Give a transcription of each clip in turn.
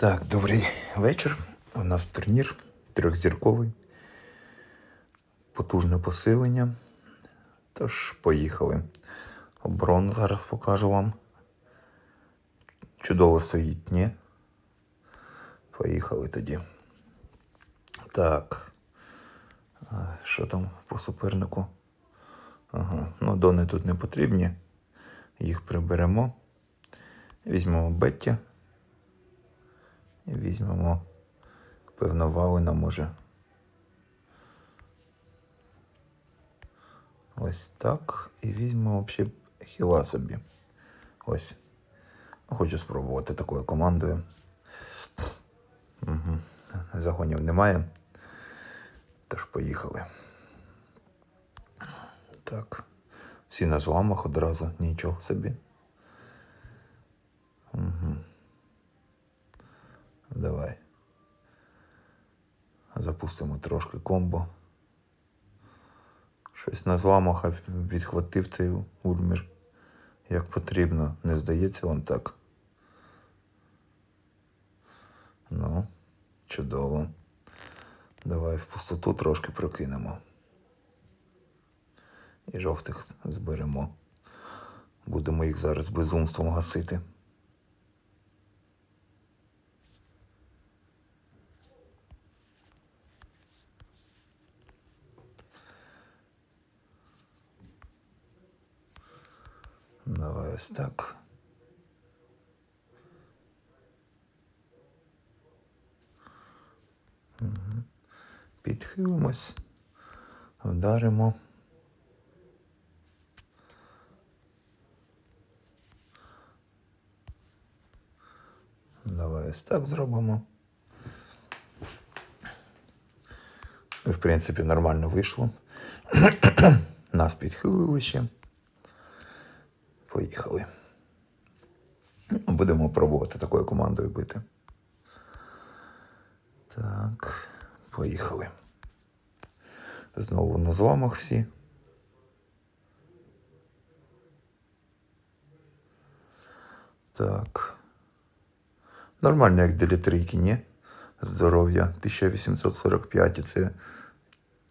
Так, добрий вечір. У нас турнір трьохзірковий. Потужне посилення. Тож, поїхали. Оборону зараз покажу вам. Чудово стоїть, ні? Поїхали тоді. Так. Що там по супернику? Ага. Ну, дони тут не потрібні. Їх приберемо. Візьмемо Бетті. І візьмемо, певно, валина може. Ось так. І візьмемо взагалі хіла собі. Ось. Хочу спробувати такою командою. Угу. Загонів немає. Тож поїхали. Так. Всі на зламах одразу, нічого собі. Угу. Давай. Запустимо трошки комбо. Щось на зламах відхватив цей ульмір. Як потрібно. Не здається вам так. Ну, чудово. Давай в пустоту трошки прокинемо. І жовтих зберемо. Будемо їх зараз безумством гасити. Давай ось так. Угу. Підхилимось, вдаримо. Давай ось так зробимо. В принципі, нормально вийшло. Нас підхилили ще. Поїхали. Будемо пробувати такою командою бити. Так, поїхали. Знову на зламах всі. Так. Нормально, як для трійки, ні? Здоров'я. 1845 і це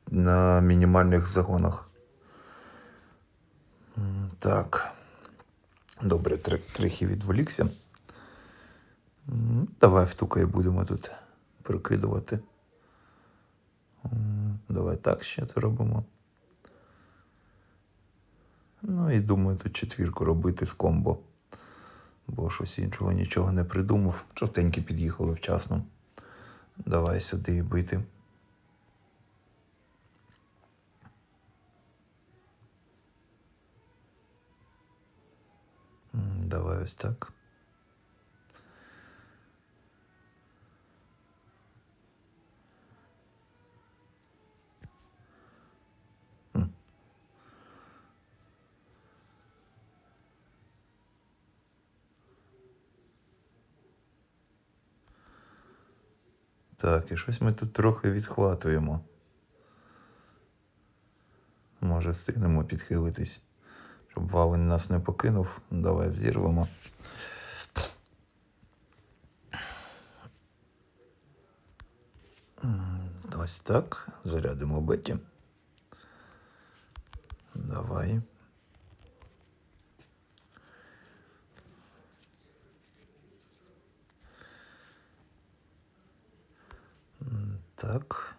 на мінімальних загонах. Так. Добре, трохи відволікся. Давай втукай будемо тут прикидувати. Давай так ще це робимо. Ну і думаю, тут четвірку робити з комбо. Бо щось іншого нічого не придумав. Жовтенькі під'їхали вчасно. Давай сюди бити. Давай ось так. Так, і щось ми тут трохи відхватуємо. Може, встигнемо підхилитись, щоб валень нас не покинув. Давай взірвемо. Ось так. Зарядимо Беті. Давай. Так.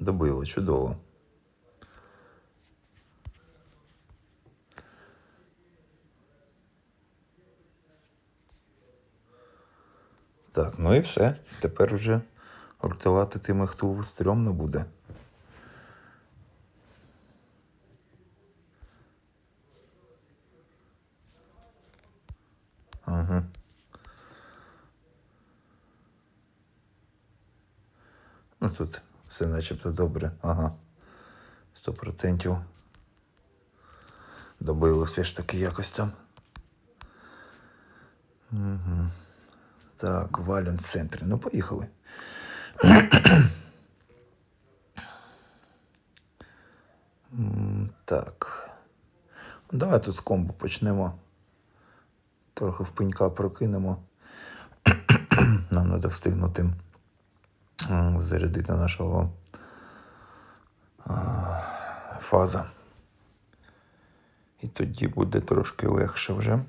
Добило, чудово. Так, ну і все. Тепер вже гуртувати тими, хто стрьомно буде. Ага. Ну тут все начебто добре. Ага. Сто процентів. Добили все ж таки якось там. Угу. Так, вален в центрі. Ну, поїхали. Так. Давай тут з комбо почнемо. Трохи в прокинемо. Нам треба встигнути зарядити нашого фаза. І тоді буде трошки легше вже.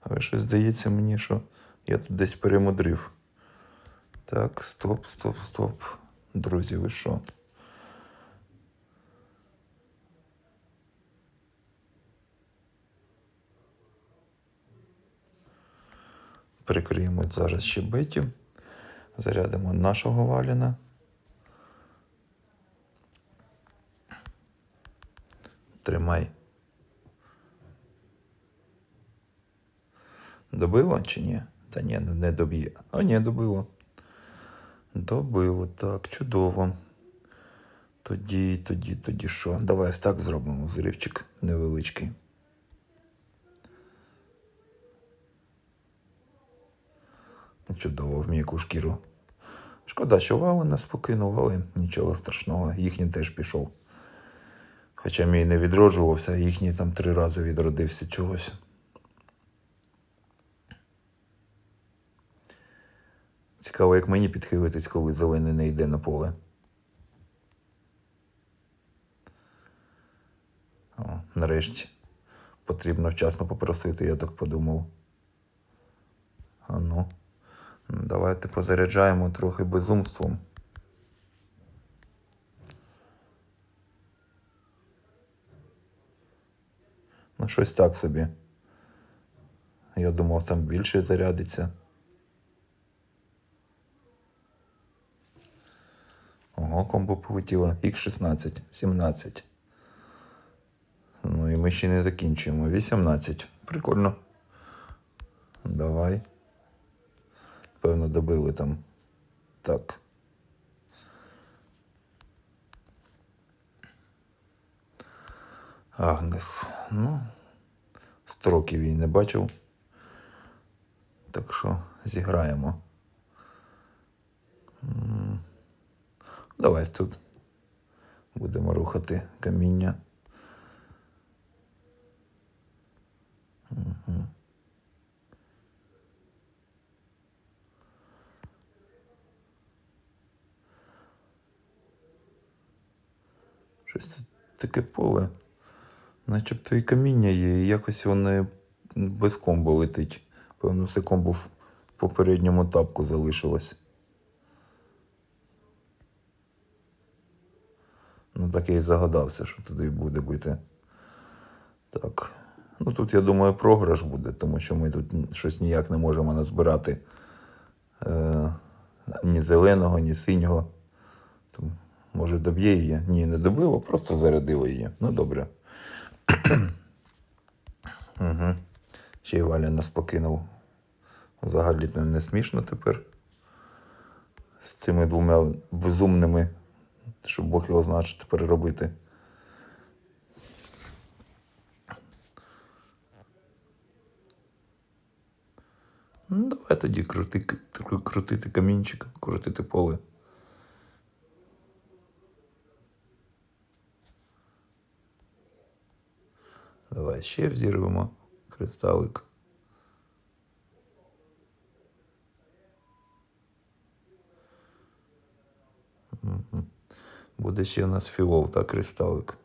Але щось здається мені, що я тут десь перемудрив. Так, стоп, стоп, стоп. Друзі, ви що? Прикриємо зараз ще беті. Зарядимо нашого валіна. Тримай. Добило чи ні? Та ні, не не доб'є. А ні, добило. Добило, так, чудово. Тоді, тоді, тоді що? Давай ось так зробимо зривчик невеличкий. Чудово, в м'яку шкіру. Шкода, що вали нас покинув, але нічого страшного. Їхній теж пішов. Хоча мій не відроджувався, їхній там три рази відродився чогось. Цікаво, як мені підхилитись, коли зелений не йде на поле. О, нарешті. Потрібно вчасно попросити, я так подумав. А ну, давайте позаряджаємо трохи безумством. Ну, щось так собі. Я думав, там більше зарядиться. Ого, комбо полетіло. Х16, 17. Ну і ми ще не закінчуємо. 18. Прикольно. Давай. Певно, добили там. Так. Агнес. Ну, строків її не бачив. Так що зіграємо. Давай тут будемо рухати каміння. Мгм. Щось тут таке поле. Начебто і каміння є, і якось воно без комбо летить. Певно, все комбо в попередньому тапку залишилось. Ну, так я і загадався, що туди буде бити. Так. Ну тут, я думаю, програш буде, тому що ми тут щось ніяк не можемо назбирати е, ні зеленого, ні синього. Може, доб'є її? Ні, не добило, просто зарядило її. Ну, добре. угу. Ще й Валя нас покинув. Взагалі не смішно тепер. З цими двома безумними, щоб Бог його знає, що тепер робити. Ну, давай тоді крути, крутити камінчик, крутити поле. Давай ще взірвемо кристалик. Буде ще у нас фіол та кристалик.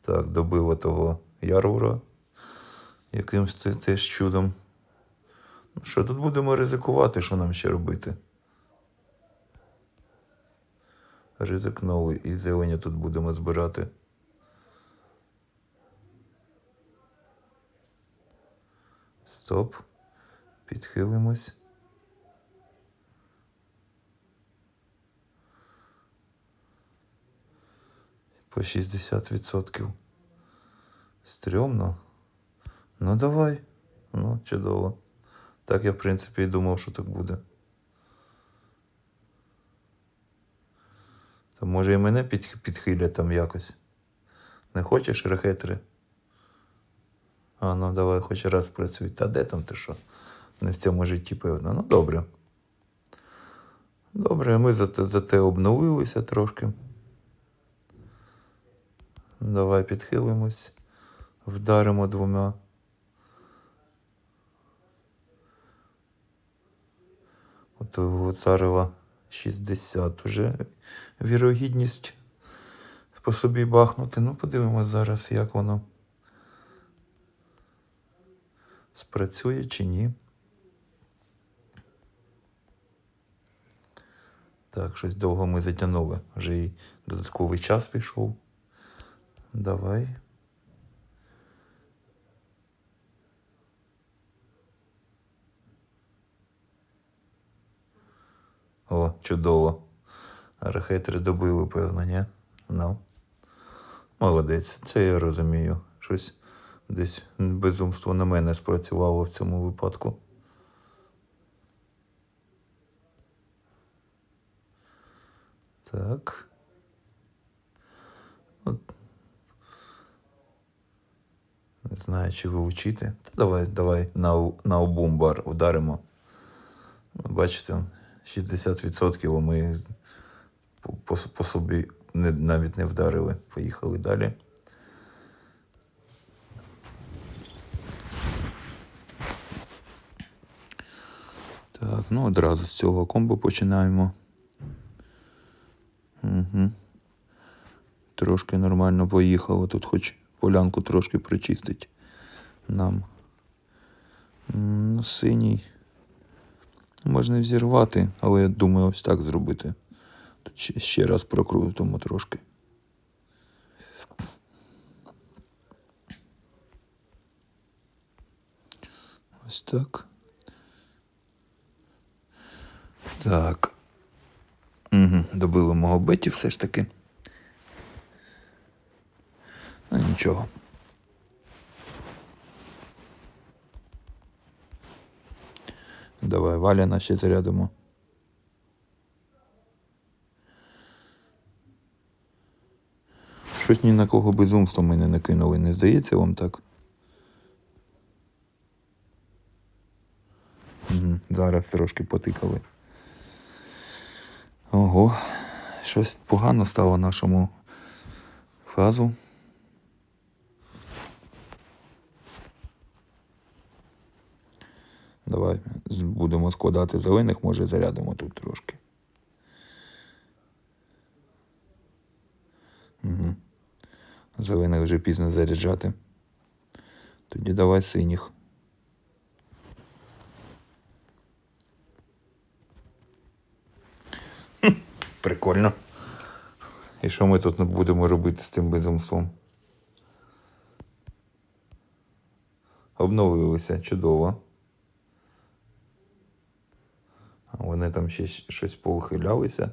Так, добило того ярвура якимсь теж чудом. Ну що, тут будемо ризикувати, що нам ще робити? Ризикнули і зелені тут будемо збирати. Стоп. Підхилимось. По 60%. Стрьомно. Ну давай. Ну, чудово. Так я, в принципі, і думав, що так буде. Може і мене підхилять там якось. Не хочеш рехетри? А ну давай хоч раз працюй. Та де там ти що? Не в цьому житті, певно. Ну добре. Добре, ми зате, зате обновилися трошки. Давай підхилимось, вдаримо двома. От у Гуцарева 60 вже вірогідність по собі бахнути. Ну, подивимось зараз, як воно спрацює чи ні. Так, щось довго ми затягнули. Вже і додатковий час пішов. Давай. О, чудово. Архетри добили, певно, ні? Ну. Молодець, це я розумію. Щось десь безумство на мене спрацювало в цьому випадку. Так. От. Не знаю, чи вивчити. Та давай, давай на, на обум ударимо. Бачите, 60% ми по, по, собі не, навіть не вдарили. Поїхали далі. Так, ну одразу з цього комбо починаємо. Угу. Трошки нормально поїхало. Тут хоч полянку трошки прочистить нам. Синій. Можна взірвати, але я думаю, ось так зробити. Ще раз прокрутимо трошки. Ось так. Так. Угу, добили мого Беті все ж таки. Ну нічого. Давай Валяна ще зарядимо. Щось ні на кого безумство ми не накинули, не здається вам так? Угу, зараз трошки потикали. Ого, щось погано стало нашому фазу. Давай будемо складати зелених, може зарядимо тут трошки. Угу. Зелених вже пізно заряджати. Тоді давай синіх. Хм, Прикольно. І що ми тут будемо робити з цим безумством? Обновилися чудово. Вони там ще щось поухилялися.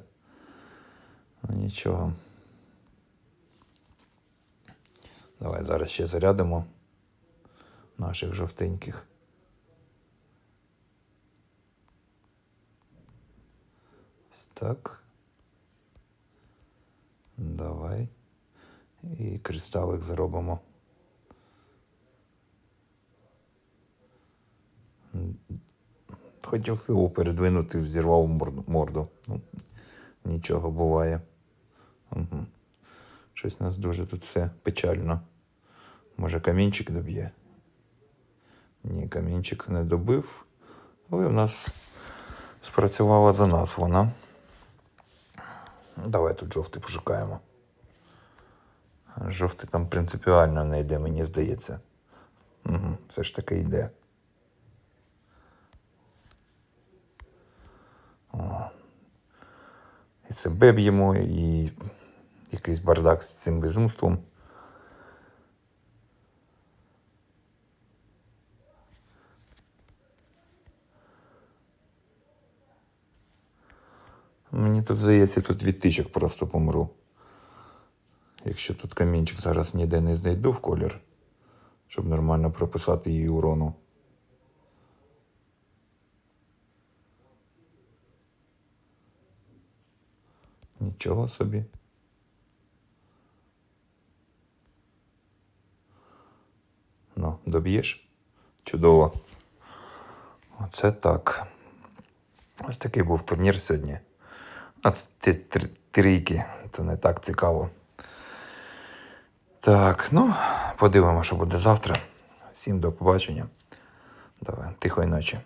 Ну нічого. Давай зараз ще зарядимо наших жовтеньких. Так. Давай. І кристалик зробимо. Хотів його передвинути, взірвав морду. Ну, нічого буває. Угу. Щось у нас дуже тут все печально. Може, камінчик доб'є? Ні, камінчик не добив. Але в нас спрацювала за нас вона. Давай тут жовтий пошукаємо. Жовтий там принципіально не йде, мені здається. Угу, все ж таки йде. І це беб'ємо, і якийсь бардак з цим безумством. Мені тут здається, тут від тичок просто помру. Якщо тут камінчик зараз ніде не знайду в колір, щоб нормально прописати її урону. Нічого собі. Ну, доб'єш. Чудово. Оце так. Ось такий був турнір сьогодні. А це трійки, це не так цікаво. Так, ну, подивимося, що буде завтра. Всім до побачення. Давай, тихої ночі.